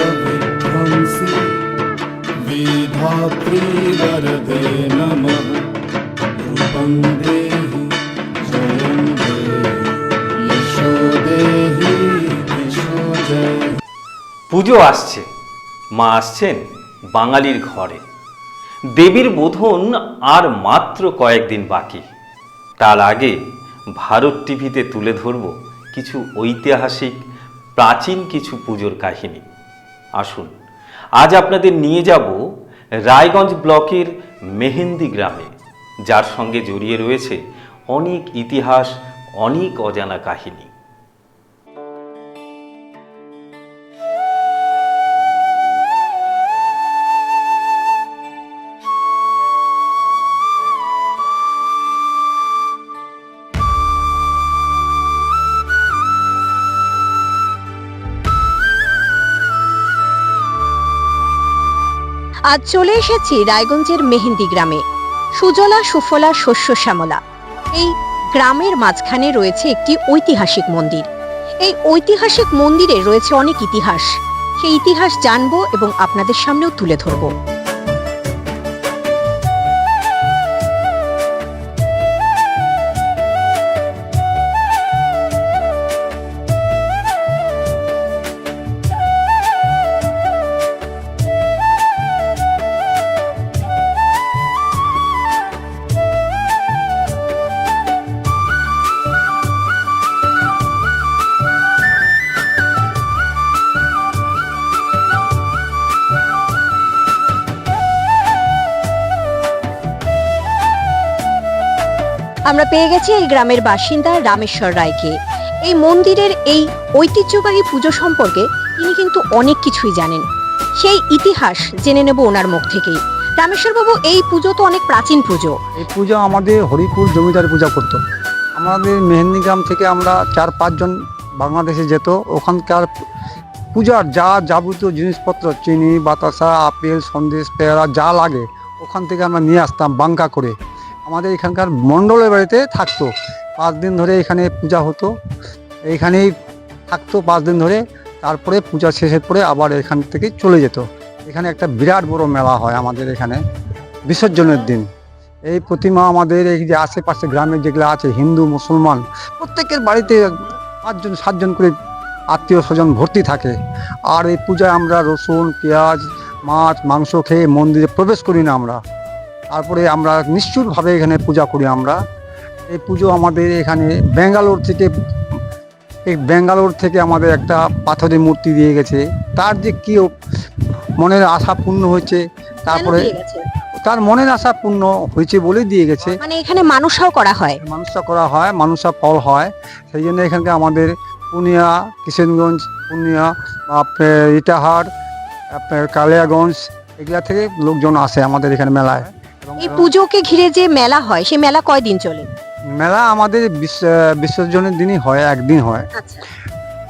कैटवविध्वंसि विधात्री वरदे नमः रूपं देहि जयं देहि यशो देहि यशो जय পুজো আসছে মা আসছেন বাঙালির ঘরে দেবীর বোধন আর মাত্র কয়েকদিন বাকি তার আগে ভারত টিভিতে তুলে ধরব কিছু ঐতিহাসিক প্রাচীন কিছু পুজোর কাহিনী। আসুন, আজ আপনাদের নিয়ে যাব রায়গঞ্জ ব্লকের মেহেন্দি গ্রামে, যার সঙ্গে জড়িয়ে রয়েছে অনেক ইতিহাস, অনেক অজানা কাহিনী। আজ চলে এসেছি রায়গঞ্জের মেহেন্দি গ্রামে। সুজলা, সুফলা, শস্য, শ্যামলা। এই গ্রামের মাঝখানে রয়েছে একটি ঐতিহাসিক মন্দির। এই ঐতিহাসিক মন্দিরে রয়েছে অনেক ইতিহাস। সেই ইতিহাস জানব এবং আপনাদের সামনেও তুলে ধরবো। আমরা পেয়ে গেছি এই গ্রামের বাসিন্দা রামেশ্বর রায়কে। এই মন্দিরের এই ঐতিহ্যবাহী পুজো সম্পর্কে তিনি কিন্তু অনেক কিছুই জানেন। সেই ইতিহাস জেনে নেব ওনার মুখ থেকেই। রামেশ্বর বাবু এই পুজো তো অনেক প্রাচীন পুজো। এই পুজো আমাদের হরিপুর জমিদার পূজা করতো। আমাদের মেহেন্দি গ্রাম থেকে আমরা চার, পাঁচজন বাংলাদেশে যেত। ওখানকার পূজার যা যাবতীয় জিনিসপত্র, চিনি, বাতাসা, আপেল, সন্দেশ, পেয়ারা যা লাগে, ওখান থেকে আমরা নিয়ে আসতাম বাঙ্কা করে। আমাদের এখানকার মণ্ডলের বাড়িতে থাকতো। পাঁচ দিন ধরে এখানে পূজা হতো। এইখানেই থাকতো পাঁচ দিন ধরে। তারপরে পূজা শেষের পরে আবার এখান থেকে চলে যেত। এখানে একটা বিরাট বড় মেলা হয় আমাদের এখানে, বিসর্জনের দিন। এই প্রতিমা আমাদের এই যে আশেপাশে গ্রামে যেগুলো আছে, হিন্দু, মুসলমান, প্রত্যেকের বাড়িতে পাঁচজন, সাতজন করে আত্মীয় স্বজন ভর্তি থাকে। আর এই পূজায় আমরা রসুন, পেঁয়াজ, মাছ, মাংস খেয়ে মন্দিরে প্রবেশ করি না আমরা। তারপরে আমরা নিশ্চুরভাবে এখানে পূজা করি আমরা। এই পুজো আমাদের এখানে ব্যাঙ্গালোর থেকে এই ব্যাঙ্গালোর থেকে আমাদের একটা পাথরের মূর্তি দিয়ে গেছে। তার যে কি মনের আশা পূর্ণ হয়েছে তারপরে? তার মনের আশা পূর্ণ হয়েছে বলে দিয়ে গেছে। মানে এখানে মানুষও করা হয়? মানুষটা করা হয় মানুষা ফল হয়। সেই জন্য এখানকে আমাদের পুনিয়া বা আপনার ইটাহার আপনার কালিয়াগঞ্জ এগুলা থেকে লোকজন আসে আমাদের এখানে মেলায়। এই পুজোকে ঘিরে যে মেলা হয় সেই মেলা কয়দিন চলে? মেলা আমাদের বিস- বিসর্জনের দিনই হয় একদিন হয়। আচ্ছা।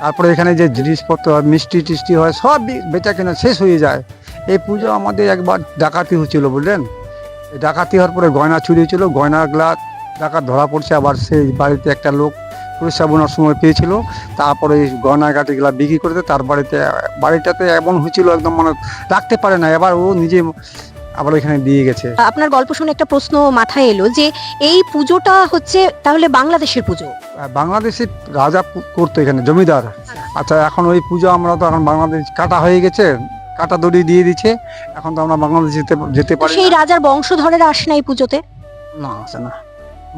তারপরে এখানে যে জিনিসপত্র হয় মিষ্টি টিষ্টি হয় সব বেচা কেনা শেষ হয়ে যায়। এই পুজো আমাদের একবার ডাকাতি হচ্ছিল বুঝলেন? ডাকাতি হওয়ার পরে গয়না চুরি হয়েছিল গয়নাগুলা ডাকাত ধরা পড়ছে আবার সেই বাড়িতে একটা লোক পরিষ্কার বোনার সময় পেয়েছিল। তারপরে এই গয়না গাটিগুলা বিক্রি করে তার বাড়িতে বাড়িটাতে এমন হয়েছিল একদম মানে রাখতে পারে না। এবার ও নিজে আবার এখানে দিয়ে গেছে। আপনার গল্প শুনে একটা প্রশ্ন মাথায় এলো যে এই পুজোটা হচ্ছে তাহলে বাংলাদেশের পুজো? বাংলাদেশের বাংলাদেশে রাজা করতো এখানে জমিদার। আচ্ছা এখন ওই পুজো আমরা তো এখন বাংলাদেশ কাটা হয়ে গেছে কাটা দড়ি দিয়ে দিচ্ছে এখন তো আমরা বাংলাদেশ যেতে যেতে পারি সেই রাজার বংশধরেরা আসে না এই পুজোতে? না আসে না।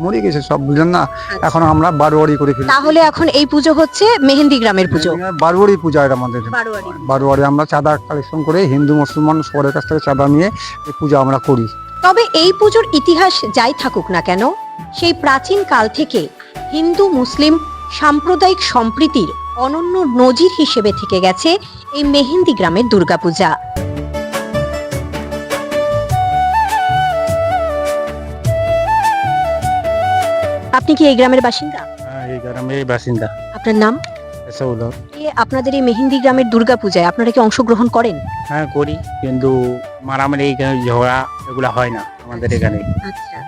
মরে গেছে সব বুঝলেন না? এখন আমরা বারোয়ারি করে ফেলি। তাহলে এখন এই পুজো হচ্ছে মেহেন্দি গ্রামের পুজো। বারোয়ারি পূজা এটা আমাদের বারোয়ারি। আমরা চাঁদা কালেকশন করে হিন্দু মুসলমান সবার কাছ থেকে চাঁদা নিয়ে এই পূজা আমরা করি। তবে এই পুজোর ইতিহাস যাই থাকুক না কেন সেই প্রাচীন কাল থেকে হিন্দু মুসলিম সাম্প্রদায়িক সম্প্রীতির অনন্য নজির হিসেবে থেকে গেছে এই মেহেন্দি গ্রামের দুর্গাপূজা। আপনি কি এই গ্রামের বাসিন্দা? হ্যাঁ, এই গ্রামের বাসিন্দা। আপনার নাম? হলো এ আপনাদের এই মেহেন্দি গ্রামের দুর্গা পূজায় আপনারা কি অংশগ্রহণ করেন? হ্যাঁ করি। কিন্তু মারামারি এখানে ঝগড়া এগুলো হয় না আমাদের এখানে। আচ্ছা।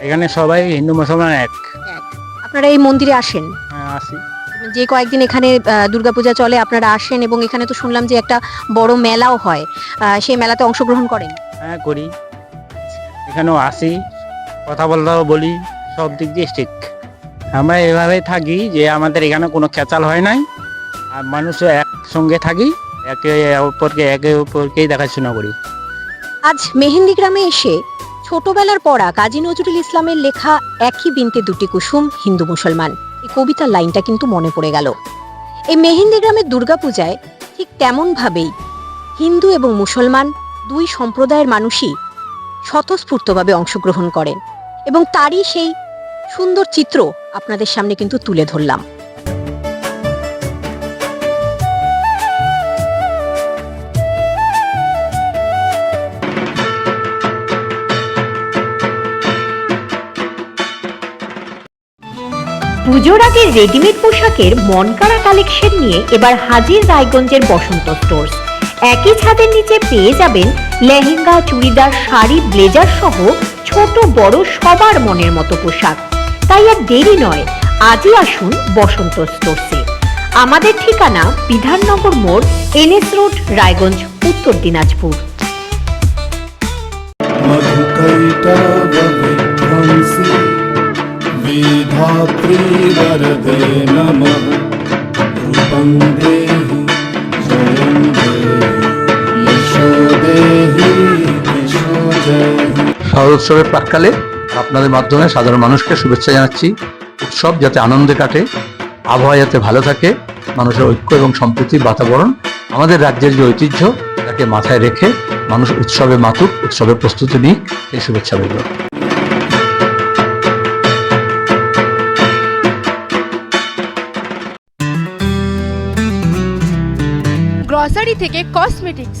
এখানে সবাই হিন্দু মুসলমান এক। আপনারা এই মন্দিরে আসেন? হ্যাঁ আসি। যে কয়েকদিন এখানে দুর্গাপূজা চলে আপনারা আসেন এবং এখানে তো শুনলাম যে একটা বড় মেলাও হয়। সেই মেলাতে অংশগ্রহণ করেন? হ্যাঁ করি। এখানেও আসি। কথা বলতেও বলি। সব দিক দিয়ে ঠিক। আমরা এভাবে থাকি যে আমাদের এখানে কোনো খেচাল হয় নাই। আর মানুষ একসঙ্গে থাকি, একে অপরকে, একে অপরকেই দেখাশোনা করি। আজ মেহেন্দি গ্রামে এসে ছোটবেলার পড়া কাজী নজরুল ইসলামের লেখা একই বিনতে দুটি কুসুম হিন্দু মুসলমান। এই কবিতার লাইনটা কিন্তু মনে পড়ে গেল। এই মেহেন্দি গ্রামের দুর্গাপূজায় ঠিক তেমন ভাবেই হিন্দু এবং মুসলমান দুই সম্প্রদায়ের মানুষই স্বতঃস্ফূর্তভাবে অংশগ্রহণ করেন এবং তারই সেই সুন্দর চিত্র আপনাদের সামনে কিন্তু তুলে ধরলাম। পুজোর আগে রেডিমেড পোশাকের মনকাড়া কালেকশন নিয়ে এবার হাজির রায়গঞ্জের বসন্ত স্টোর্স একই ছাদের নিচে পেয়ে যাবেন লেহেঙ্গা, চুড়িদার, শাড়ি, ব্লেজার সহ ছোট বড় সবার মনের মতো পোশাক। তাই আর দেরি নয় আজই আসুন বসন্ত স্টোর্সে আমাদের ঠিকানা বিধাননগর মোড় এনএস রোড রায়গঞ্জ উত্তর দিনাজপুর मधुकैटवविध्वंसि विधात्री वरदे नमः रूपं देहि जयं देहि यशो देहि दिशो जयहि শারদোৎসবের প্রাককালে আপনাদের মাধ্যমে সাধারণ মানুষকে শুভেচ্ছা জানাচ্ছি। উৎসব যাতে আনন্দে কাটে, আবহাওয়া যাতে ভালো থাকে, মানুষের ঐক্য এবং সম্প্রীতির বাতাবরণ, আমাদের রাজ্যের যে ঐতিহ্য, তাকে মাথায় রেখে মানুষ উৎসবে মাতুক উৎসবের প্রস্তুতি নিক এই শুভেচ্ছা রইল। গ্রসারি থেকে কসমেটিক্স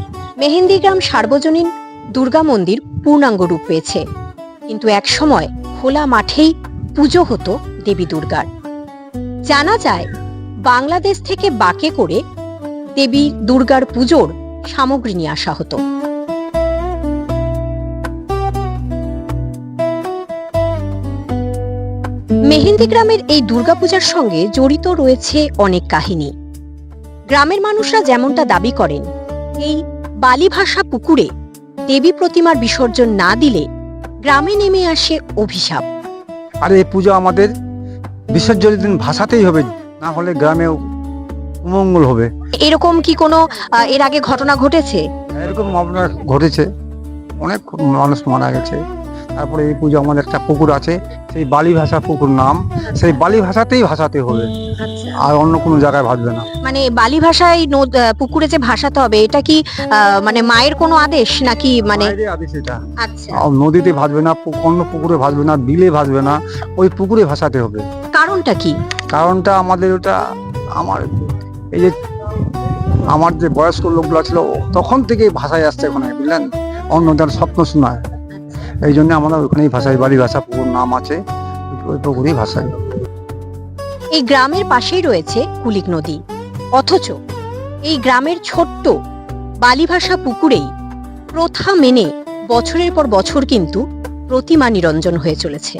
মেহেন্দিগ্রাম সার্বজনীন দুর্গা মন্দির পূর্ণাঙ্গ রূপ পেয়েছে। কিন্তু একসময় খোলা মাঠেই পুজো হতো দেবী দুর্গার। জানা যায়, বাংলাদেশ থেকে বাকে করে দেবী দুর্গার পুজোর সামগ্রী নিয়ে আসা হতো। মেহেন্দি গ্রামের এই দুর্গাপূজার সঙ্গে জড়িত রয়েছে অনেক কাহিনী। গ্রামের মানুষরা যেমনটা দাবি করেন, এই বালি ভাষা পুকুরে দেবী প্রতিমার বিসর্জন না দিলে গ্রামে নেমে আসে অভিশাপ। আর এই পুজো আমাদের বিসর্জনের দিন ভাষাতেই হবে না হলে গ্রামেও মঙ্গল হবে। এরকম কি কোনো আহ, এর আগে ঘটনা ঘটেছে? এরকম আপনার ঘটেছে। অনেক মানুষ মারা গেছে। তারপরে এই পুজো আমাদের একটা পুকুর আছে সেই বালি ভাষা পুকুর নাম। সেই বালি ভাষাতেই ভাষাতে হবে। আর অন্য কোনো জায়গায় ভাসবে না। মানে বালি ভাষায় পুকুরে যে ভাসাতে হবে এটা কি মানে মায়ের কোনো আদেশ নাকি মানে আদেশ এটা। আচ্ছা। নদীতে ভাসবে না অন্য পুকুরে ভাসবে না বিলে ভাসবে না ওই পুকুরে ভাসাতে হবে। কারণটা কি? কারণটা আমাদের ওটা আমার এই যে আমার যে বয়স্ক লোকগুলো ছিল তখন থেকেই ভাষায় আসছে ওখানে বুঝলেন? অন্য অন্যদের স্বপ্ন শোনায়। এই জন্য আমরা ওখানেই ভাষায় বাড়ি, ভাষা পুকুর নাম আছে, ওই- পুকুরেই ভাষায় এই গ্রামের পাশেই রয়েছে কুলিক নদী। অথচ এই গ্রামের ছোট্ট বালিভাষা পুকুরেই প্রথা মেনে বছরের পর বছর কিন্তু প্রতিমা নিরঞ্জন হয়ে চলেছে।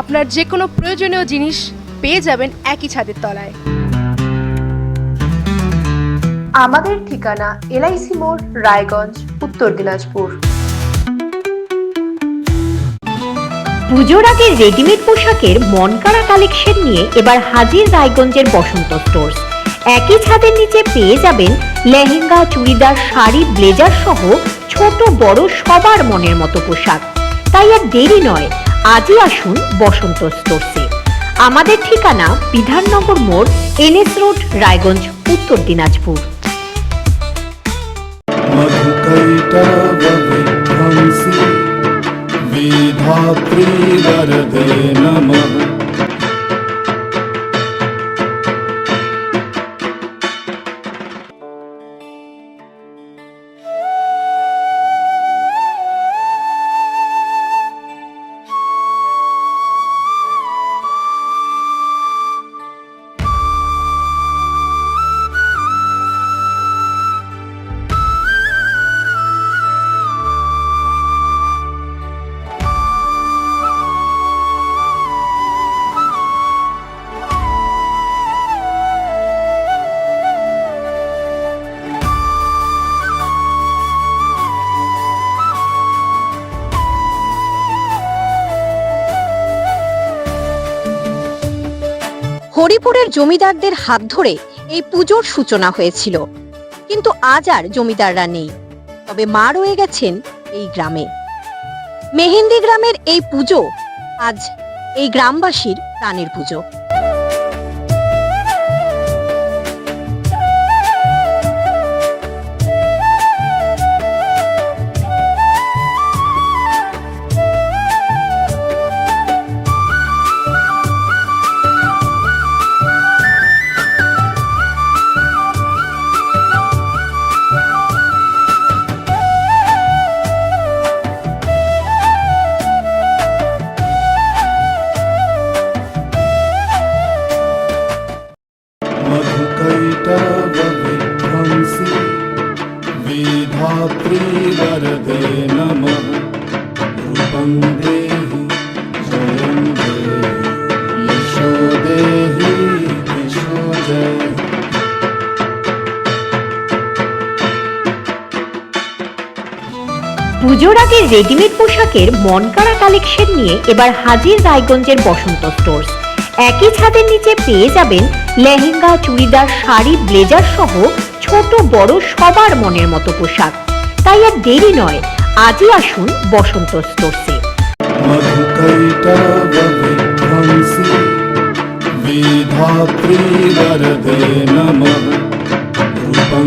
আপনার যে কোনো প্রয়োজনীয় জিনিস পেয়ে যাবেন একই ছাদের তলায়। আমাদের ঠিকানা এলআইসি মোড় রায়গঞ্জ উত্তর দিনাজপুর। পুজোর আগে রেডিমেড পোশাকের মনকাড়া কালেকশন নিয়ে এবার হাজির রায়গঞ্জের বসন্ত স্টোর্স একই ছাদের নিচে পেয়ে যাবেন লেহেঙ্গা চুড়িদার শাড়ি ব্লেজার সহ ছোট বড় সবার মনের মতো পোশাক। তাই আর দেরি নয় আজই আসুন বসন্ত স্টোর্সে আমাদের ঠিকানা বিধাননগর মোড় এনএস রোড রায়গঞ্জ উত্তর দিনাজপুর मधुकैटवविध्वंसि विधात्री वरदे नमः হরিপুরের জমিদারদের হাত ধরে এই পুজোর সূচনা হয়েছিল। কিন্তু আজ আর জমিদাররা নেই। তবে মা রয়ে গেছেন এই গ্রামে। মেহেন্দি গ্রামের এই পুজো আজ এই গ্রামবাসীর প্রাণের পুজো। পুজোর আগে রেডিমেড পোশাকের মনকাড়া কালেকশন নিয়ে এবার হাজির রায়গঞ্জের বসন্ত স্টোর একই ছাদের নিচে পেয়ে যাবেন লেহেঙ্গা, চুড়িদার, শাড়ি, ব্লেজার সহ ছোট বড় সবার মনের মতো পোশাক। তাই আর দেরি নয়, আজই আসুন বসন্ত স্টোরসে। বিধাত্রী বরদে নম। রূপং